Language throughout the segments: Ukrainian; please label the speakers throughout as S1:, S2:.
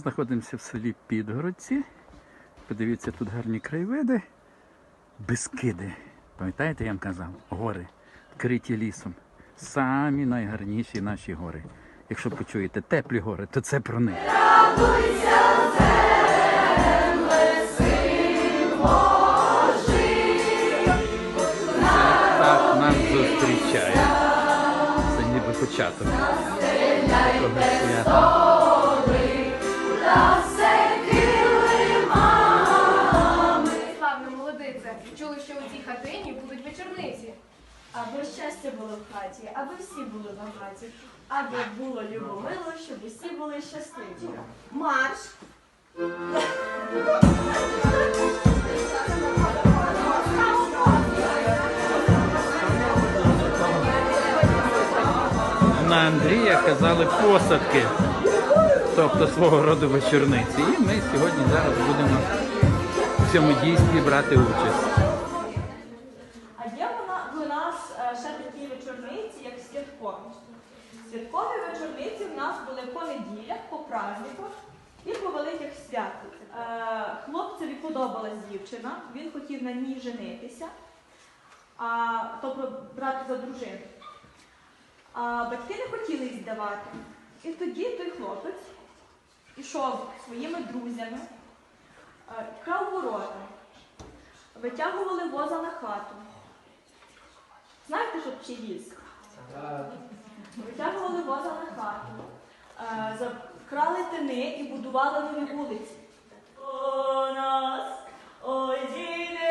S1: Знаходимося в селі Підгородці. Подивіться, тут гарні краєвиди. Безкиди. Пам'ятаєте, я вам казав? Гори, вкриті лісом. Самі найгарніші наші гори. Якщо почуєте теплі гори, то це про них. Так нас зустрічає. Це ніби початок свята.
S2: Славна молодиця, чули, що у цій хатині будуть вечорниці.
S3: Аби щастя було в хаті, аби всі були багаті, аби було любомило, щоб усі були щасливі. Марш!
S1: На Андрія казали посадки, тобто свого роду вечорниці. І ми сьогодні зараз будемо в цьому дійстві брати участь.
S3: А є вона у нас е, ще такі вечорниці, як святкові. Святкові вечорниці в нас були по неділях, по праздниках і по великих святах. Е, Хлопцеві подобалась дівчина, він хотів на ній женитися, а, тобто брати за дружину. А батьки не хотіли їй здавати. І тоді той хлопець ішов своїми друзями, е, крав ворота, витягували воза на хату. Знаєте, що таке військ? Витягували воза на хату, е, закрали тини і будували нові вулиці. О нас, ой, діти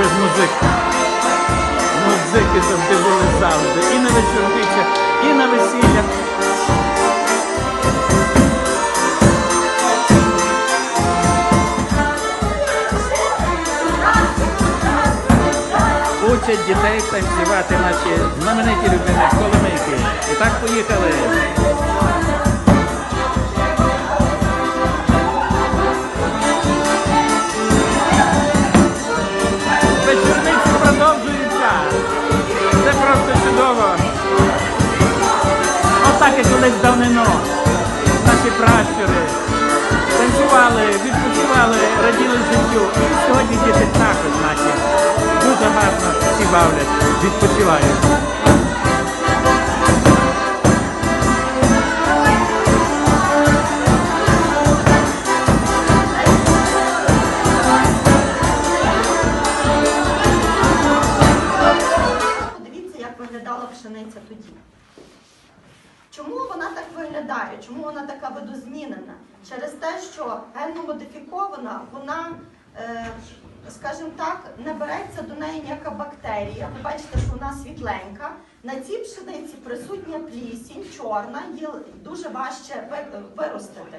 S1: без музики? Музики завжди були завжди. І на вечорницях, і на весіллях. Учать дітей танцювати наші знамениті людини коломийки. І так поїхали. Просто чудово. Отак і колись давнину. Наші пращури танцювали, відпочивали, раділи життю. І сьогодні діти також наші дуже гарно всі бавлять, відпочивають.
S4: Чому вона так виглядає? Чому вона така видозмінена? Через те, що генно модифікована, вона, е, скажімо так, не береться до неї ніяка бактерія. Ви бачите, що вона світленька. На цій пшениці присутня плісінь, чорна, її дуже важче ви- виростити.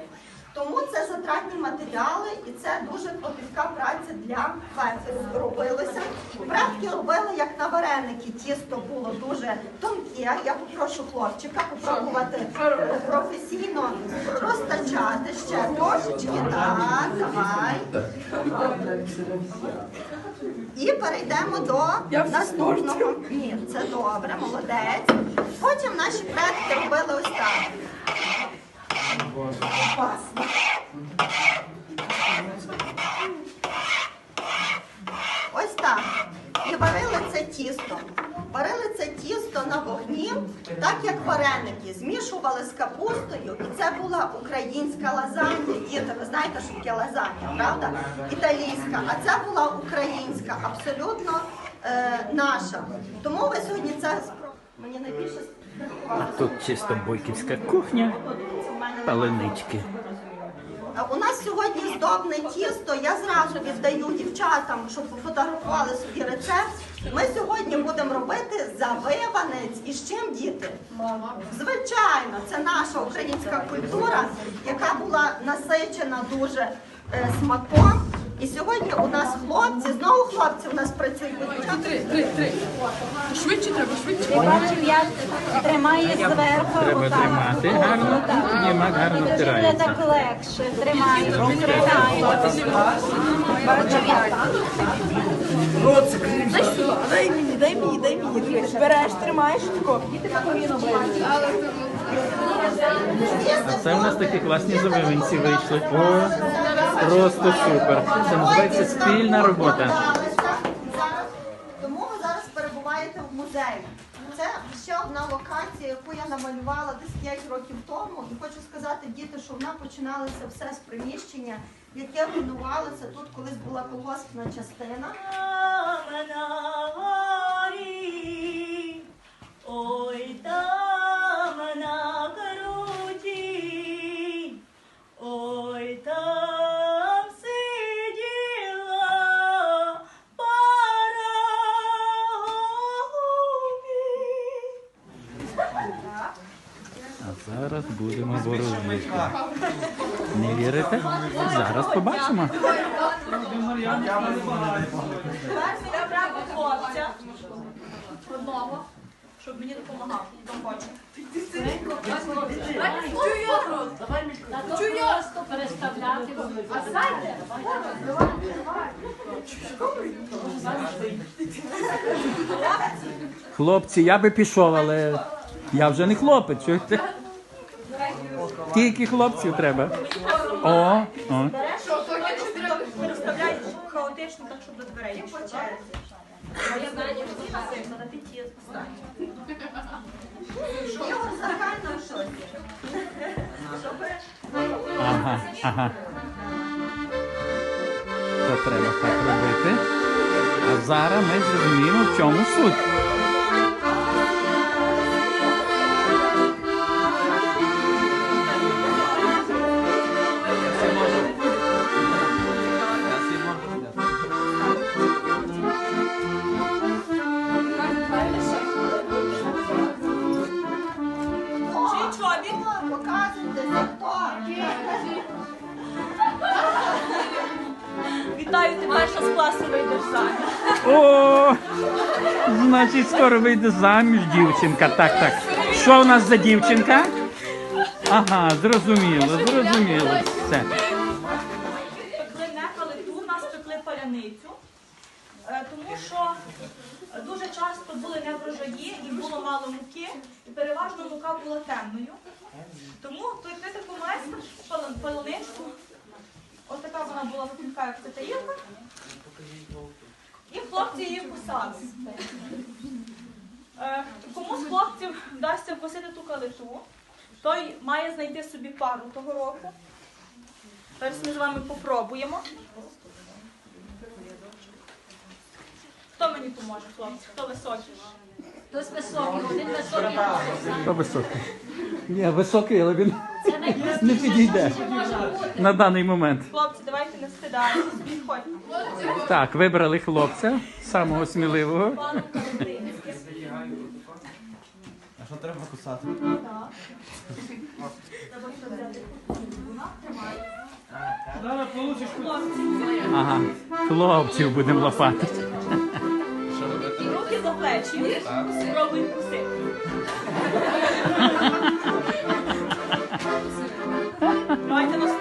S4: Тому це затратні матеріали і це дуже клопітка праця для фермерів робилася. Предки робили як на вареники. Тісто було дуже тонке. Я попрошу хлопчика попробувати е, професійно розтачати ще трошечки. Так, давай. І перейдемо до наступного. Ні, це добре, молодець. Потім наші предки робили ось так. Опасно. Ось так. І варили це тісто. Варили це тісто на вогні, так як вареники. Змішували з капустою, і це була українська лазанья. Діти, ви знаєте, що таке лазанья, правда? Італійська. А це була українська, абсолютно е, наша. Тому ви сьогодні це спро- Мені найбільше.
S1: Тут чисто бойківська кухня. Паленички.
S4: У нас сьогодні здобне тісто. Я зразу віддаю дівчатам, щоб пофотографували собі рецепт. Ми сьогодні будемо робити завиванець. І з чим діти? Звичайно, це наша українська культура, яка була насичена дуже е, смаком. І сьогодні у нас хлопці, знову хлопці у нас працюють.
S2: Три, три, три. Швидше треба, швидше.
S5: Ти бачив, як тримає зверху.
S1: Треба
S5: отак.
S1: тримати гарно, тоді мак гарно
S5: Тоді буде
S1: втирається.
S5: так легше. Як?
S3: Дай мені, дай мені, дай мені. Дивись, береш, тримаєш тако.
S1: А це в нас такі класні завивинці вийшли. О, просто супер. Це називається спільна робота.
S4: Тому ви зараз перебуваєте в музеї. Це ще одна локація, яку я намалювала десь 5 років тому. І хочу сказати, діти, що вона починалася все з приміщення, яке будувалося тут, колись була колгоспна частина.
S3: Ой,
S1: А зараз будемо ворожити. Не вірите? Зараз побачимо.
S3: Я треба хлопця. Одного, щоб мені допомагав.
S5: Просто переставляти.
S2: А сядьте.
S1: Хлопці, я би пішов, але я вже не хлопець. Чуєте? Тільки хлопців треба. О, о.
S3: Хаотично, так, щоб до дверей.
S4: В шоці.
S1: Ага, ага. То треба так робити. А зараз ми зрозуміємо, в чому суть.
S3: Вітаю, ти перша з класу вийдеш заміж.
S1: О, значить, скоро вийде заміж дівчинка. Так, так. Що у нас за дівчинка? Ага, зрозуміло, зрозуміло. Все.
S3: Пекли не калиту, нас пекли паляницю, Е, тому що дуже часто були неврожаї і було мало муки, і переважно мука була темною. Тому пекли таку майстер пал- паленичку. Ось така вона була така, як ця тарілка. І хлопці її кусали. Е, Кому з хлопців вдасться вкусити ту калиту, той має знайти собі пару того року. Зараз ми з вами попробуємо. Хто мені поможе, хлопці? Хто високий?
S5: Хтось високий, один високий.
S1: Хто високий? Ні, високий, але він
S5: Це
S1: не підійде
S5: що може бути.
S1: на даний момент.
S3: Хлопці, не підходьте.
S1: Так, вибрали хлопця, самого сміливого.
S6: А що треба кусати? Зараз получиш
S3: Хлопці,
S1: Ага, хлопців будемо лопати.
S3: руки за плечі. Спробуй вкусити. Давайте наступний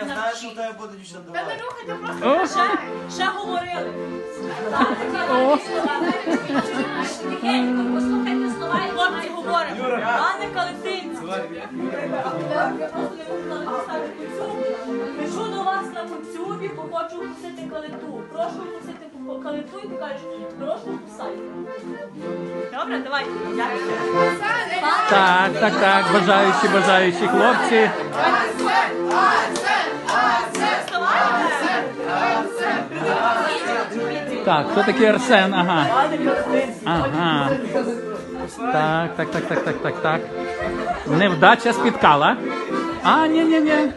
S6: я знаю, що у тебе буде дівчина давай.
S1: О,
S3: Ще, ще говорили.
S5: Тихенько, послухайте слова і
S3: Хлопці говорять, пане Калитинці, Пишу до вас на куцюбі, бо хочу вкусити калиту. Прошу вкусити ку- калиту і ти кажеш, прошу вкусайте. Добре, давай.
S1: так, так, так. Бажаючі, бажаючі хлопці.
S3: Вставайте.
S1: Так, хто такий Арсен? Ага. Ага. Так, так, так, так, так, так, так. Невдача спіткала. А, ні, ні, ні.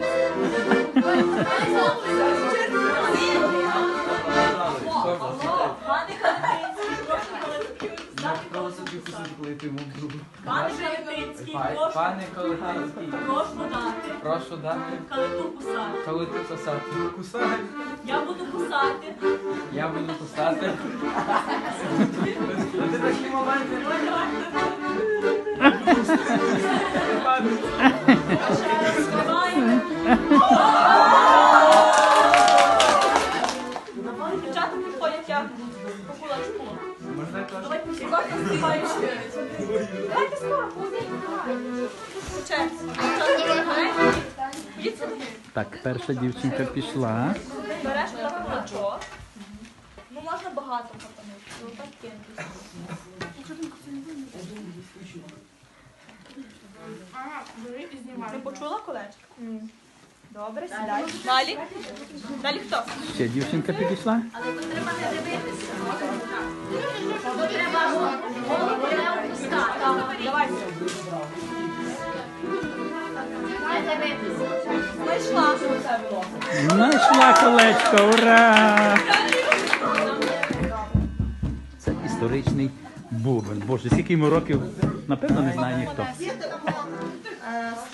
S6: Йому в другу.
S3: Пане Калитинський,
S7: Пане
S3: прошу,
S7: Пане Калетинський,
S3: прошу дати
S7: прошу дати
S3: калиту кусати.
S7: калиту кусати.
S6: Кусай.
S3: Я буду кусати.
S7: Я буду кусати.
S1: перша дівчинка пішла.
S3: Береш на кулачок. Ну можна багато потонути. Ну так кинути. Ти почула колечко? Добре, сідай. Далі. Далі хто?
S1: Ще дівчинка підійшла.
S5: Але тут треба не дивитися. Тут треба голову не опускати.
S3: Давай. Знайшла.
S1: Знайшла колечко, ура! Це історичний бубен. Боже, скільки йому років, напевно, не знає ніхто.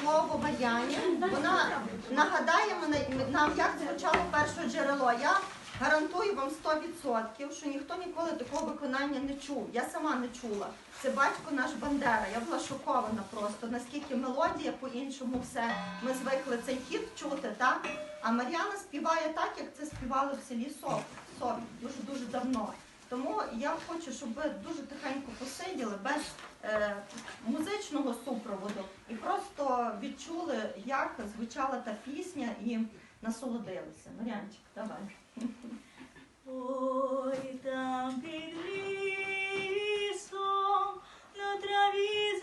S4: Слово баяні. Вона нагадає мене нам, як звучало перше джерело. Я гарантую вам 100%, що ніхто ніколи такого виконання не чув. Я сама не чула. Це батько наш Бандера. Я була шокована просто, наскільки мелодія по-іншому все. Ми звикли цей хіт чути, так? А Мар'яна співає так, як це співали в селі Сов. Сов дуже дуже давно. Тому я хочу, щоб ви дуже тихенько посиділи без е, музичного супроводу і просто відчули, як звучала та пісня і насолодилися. Мар'янчик, давай.
S3: Oi, tan pedrizo no travis